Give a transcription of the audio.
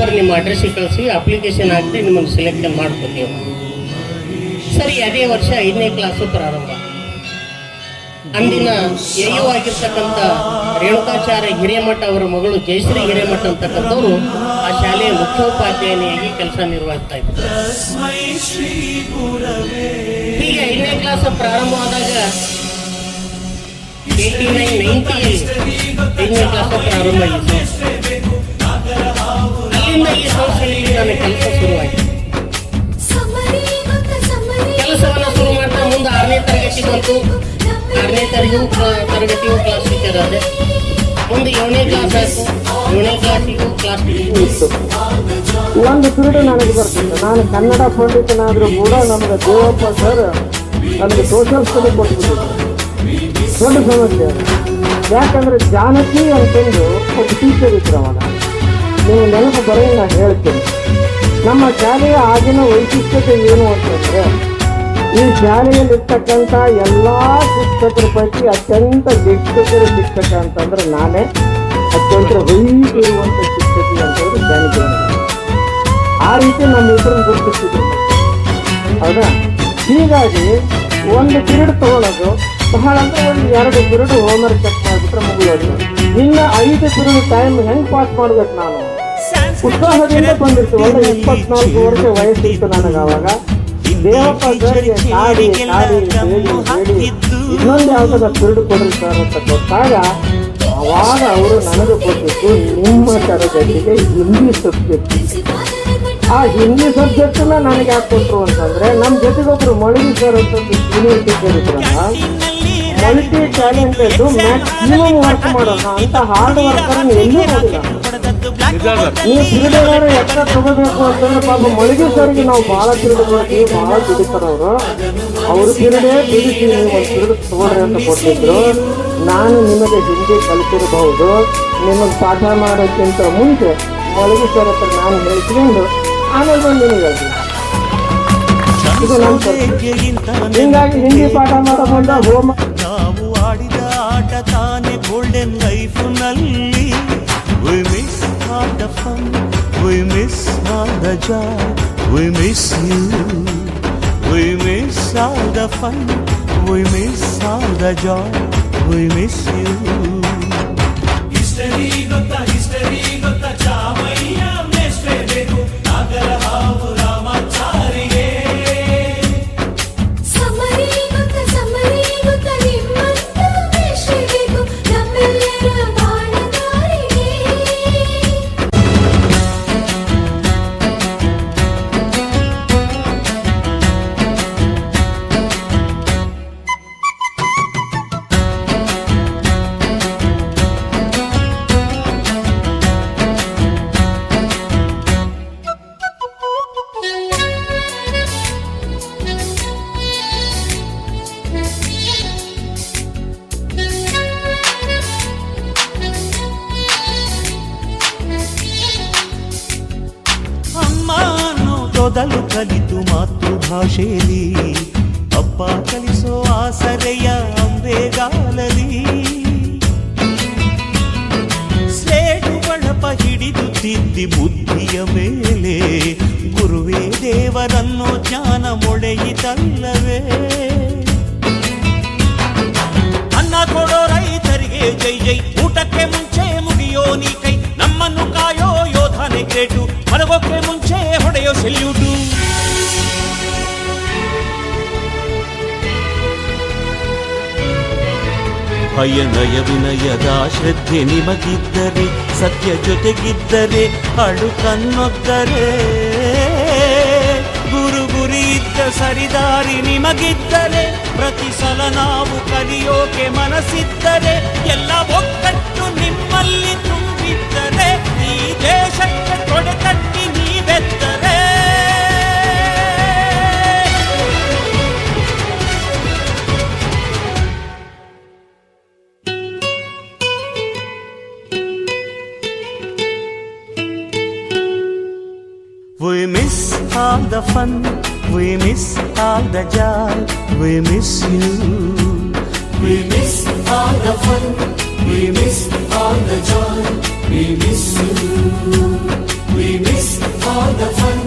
ಇಬ್ಬರು ನಿಮ್ಮ ಅಡ್ರೆಸ್ಸಿಗೆ ಕಳಿಸಿ ಅಪ್ಲಿಕೇಶನ್ ಹಾಕಿ ನಿಮ್ಮನ್ನು ಸೆಲೆಕ್ಷನ್ ಮಾಡ್ಕೊತೀವಿ. ಸರಿ, ಅದೇ ವರ್ಷ ಐದನೇ ಕ್ಲಾಸು ಪ್ರಾರಂಭ. ಅಂದಿನ ಎಯು ಆಗಿರ್ತಕ್ಕಂಥ ರೇಣುಕಾಚಾರ್ಯ ಹಿರೇಮಠ ಅವರ ಮಗಳು ಜಯಶ್ರೀ ಹಿರೇಮಠ ಅಂತಕ್ಕಂಥವ್ರು ಆ ಶಾಲೆಯ ಮುಖ್ಯೋಪಾಧ್ಯಾಯನಿಯಾಗಿ ಕೆಲಸ ನಿರ್ವಹಿಸ್ತಾ ಇದ್ರು. ಹೀಗೆ ಐದನೇ ಕ್ಲಾಸ್ ಪ್ರಾರಂಭವಾದಾಗ ಏಯ್ಟಿ ನೈನ್ ನೈಂಟಿಯಲ್ಲಿ ಐದನೇ ಕ್ಲಾಸ್ ಪ್ರಾರಂಭ ಆಯಿತು. ಅಲ್ಲಿಂದ ಈ ಸಂಸ್ಥೆಯಲ್ಲಿ ನನ್ನ ಕೆಲಸ ಶುರುವಾಯಿತು. ಕೆಲಸವನ್ನು ಶುರು ಮಾಡ್ತಾ ಮುಂದೆ ಆರನೇ ತರಗತಿ ಬಂತು. ಆರನೇ ತರಗತಿಯು ತರಗತಿಯು ಕ್ಲಾಸ್ ಟೀಚರ್ ಆದೆ ಮುಂದೆ ಏಳನೇ ಕ್ಲಾಸ್ ಆಯಿತು. ಏಳನೇ ಕ್ಲಾಸಿಗೂ ಕ್ಲಾಸ್ ಟೀಚರ್ ಇತ್ತು ಒಂದು ಪಿರಿಯಡ್ ನನಗೆ ಬರ್ತದೆ. ನಾನು ಕನ್ನಡ ಪಂಡಿತನಾದರೂ ಕೂಡ ನಮಗೆ ದೇವಪ್ಪ ಸರ್ ನನಗೆ ಸೋಷಿಯಲ್ ಸ್ಟಡಿ ಕೊಟ್ಬಿಟ್ಟಿದ್ರು ದೊಡ್ಡ ಸಮಸ್ಯೆ. ಯಾಕಂದ್ರೆ ಜಾನಕಿ ಅಂತಂದು ಒಬ್ಬ ಟೀಚರ್ ಇದ್ರು ನೀವು ನೆನಪು ಬರೋ ನಾನು ಹೇಳ್ತೀನಿ. ನಮ್ಮ ಶಾಲೆಯ ಆಗಿನ ವೈಶಿಷ್ಟ್ಯತೆ ಏನು ಅಂತಂದರೆ, ಈ ಶಾಲೆಯಲ್ಲಿರ್ತಕ್ಕಂಥ ಎಲ್ಲ ಶಿಕ್ಷಕರ ಪೈಕಿ ಅತ್ಯಂತ ಶಿಕ್ಷಕರ ಶಿಕ್ಷಕ ಅಂತಂದ್ರೆ ನಾನೇ. ಅತ್ಯಂತ ವೈಟ್ ಇರುವಂಥ ಶಿಕ್ಷಕಿ ಅಂತಂದ್ರೆ ಜಾನಕಿ ಆ ರೀತಿ ನಮ್ಮ ಇಬ್ಬರನ್ನು ಗುರುತಿಸಿದ್ರು. ಹೌದಾ? ಹೀಗಾಗಿ ಒಂದು ಪಿರಿಯಡ್ ತಗೊಳ್ಳೋದು ಬಹಳ ಅಂದ್ರೆ ಒಂದು ಎರಡು ಪಿರಿಯಡ್ ಹೋಮ್ವರ್ಕ್ ಚೆಕ್ ಮಾಡಿಬಿಟ್ರೆ ಮುಗಿಯೋದು. ಇನ್ನು ಐದು ಪಿರಿಯಡ್ ಟೈಮ್ ಹೆಂಗೆ ಪಾಸ್ ಮಾಡ್ಬೇಕು ನಾನು? ಉತ್ಸಾಹದಿಂದ ಬಂದಿತ್ತು. ಒಳ್ಳೆ ಇಪ್ಪತ್ನಾಲ್ಕು ವರ್ಷ ವಯಸ್ಸಿತ್ತು ನನಗೆ ಅವಾಗ ದೇವಪ್ಪ ಸರ್ಗೆ ಕಾಡಿ ಕಾಡಿ ಹೇಳಿ ಹೇಳಿ ಇನ್ನೊಂದು ಯಾವ್ದಾರ ಪಿರಿಯಡ್ ಕೊಡ್ರಿ ಸರ್ ಅಂತ ಕೊಟ್ಟಾಗ ಅವಾಗ ಅವರು ನನಗೆ ಕೊಟ್ಟಿದ್ದು ನಿಮ್ಮ ತರಗತಿಗೆ ಹಿಂದಿ ಸಬ್ಜೆಕ್ಟ್ ಆ ಹಿಂದಿ ಸಬ್ಜೆಕ್ಟ್ನ ನನಗೆ ಯಾಕೆ ಕೊಟ್ರು ಅಂತಂದ್ರೆ ನಮ್ಮ ಜೊತೆಗೊಬ್ರು ಮಳಿಗೆ ಸರ್ ಅಂತ ಸೀನಿಯರ್ ಟೀಚರ್ ಇದ್ರಲ್ಲ ಮಲ್ಟಿ ಟ್ಯಾಲೆಂಟೆಡ್ ಮ್ಯಾಕ್ಸಿಮಮ್ ವರ್ಕ್ ಮಾಡೋಣ ಅಂತ ಹಾರ್ಡ್ ವರ್ಕರ್ ಎಲ್ಲೂ ನೋಡಿಲ್ಲ. ಕ್ರೀಡೆಗಾರ ಎತ್ತ ತಗೋಬೇಕು ಅಂತಂದ್ರೆ ಪಾಪ ಮಳಿಗೆ ಸರ್ಗೆ ನಾವು ಬಹಳ ಕ್ರೀಡೆ ಮಾಡ್ತೀವಿ ಭಾಳ ದುಡಿತಾರ ಅವರು. ಅವರು ಕ್ರೀಡೆ ಬಿಡಿಸಿ ಒಂದು ಕ್ರೀಡೆ ತಗೊಳ್ರಿ ಅಂತ ಕೊಟ್ಟಿದ್ರು. ನಾನು ನಿಮಗೆ ಹಿಂದೆ ಕಲಿತಿರಬಹುದು. ನಿಮಗೆ ಪಾಠ ಮಾಡೋಕ್ಕಿಂತ ಮುಂಚೆ ಮಳಿಗೆ ಸರ್ ಹತ್ರ ನಾನು ಹೇಳ್ಕೊಂಡು ಆಮೇಲೆ ಬಂದು ನಿಮಗೆ ಹೇಳ್ತೀನಿ. ಇದು ನಮ್ಮ. ಹಿಂಗಾಗಿ ಹಿಂದಿ ಪಾಠ ಮಾಡೋ ಹೋಮ Raja, we miss you. We miss all the fun, we miss all the joy, we miss you. History, Gota, history, Gota. ಅನ್ನೋದೊದಲು ಕಲಿತು ಮಾತೃಭಾಷೆಯಲ್ಲಿ ಅಪ್ಪ ಕಲಿಸೋ ಆಸರೆಯ ಅಂಬೆಗಾಲಲಿ ಸ್ಲೇಟು ಬಳಪ ಹಿಡಿದು ತಿದ್ದಿ ಬುದ್ಧಿಯ ಮೇಲೆ ಗುರುವೇ ದೇವರನ್ನೋ ಜ್ಞಾನ ಮೊಳೆಯಿತಲ್ಲವೇ ಅನ್ನ ಕೊಡೋ ರೈತರಿಗೆ ಜೈ ಜೈ ಊಟಕ್ಕೆ ಮುಂಚೆ ಮುಗಿಯೋ ನೀ ಕೈ ನಮ್ಮನ್ನು ಕಾಯೋ ಯೋಧನೆ ಗ್ರೇಟು ಮಲಗೋಕೆ ಮುಂಚೆ ಹೊಡೆಯೋ ಸೆಲ್ಯೂಟು. ನಯ ವಿನಯದ ಶ್ರದ್ಧೆ ನಿಮಗಿದ್ದರೆ, ಸತ್ಯ ಜೊತೆಗಿದ್ದರೆ, ಅಳು ಕನ್ನೊದ್ದರೆ ಗುರು ಗುರಿ ಇದ್ದ ಸರಿದಾರಿ ನಿಮಗಿದ್ದರೆ, ಪ್ರತಿ ಸಲ ನಾವು ಕಲಿಯೋಕೆ ಮನಸ್ಸಿದ್ದರೆ, ಎಲ್ಲ ಒಕ್ಕಟ್ಟು ನಿಮ್ಮಲ್ಲಿ ನೀವಿದ್ದರೆ ಈ ದೇಶಕ್ಕೆ ತೊಡೆತಟ್ಟಿ ನೀವೆದ್ದರೆ We miss all the fun, we miss all the joy, we miss you. We miss all the fun, we miss all the joy. We miss you. We miss all the fun.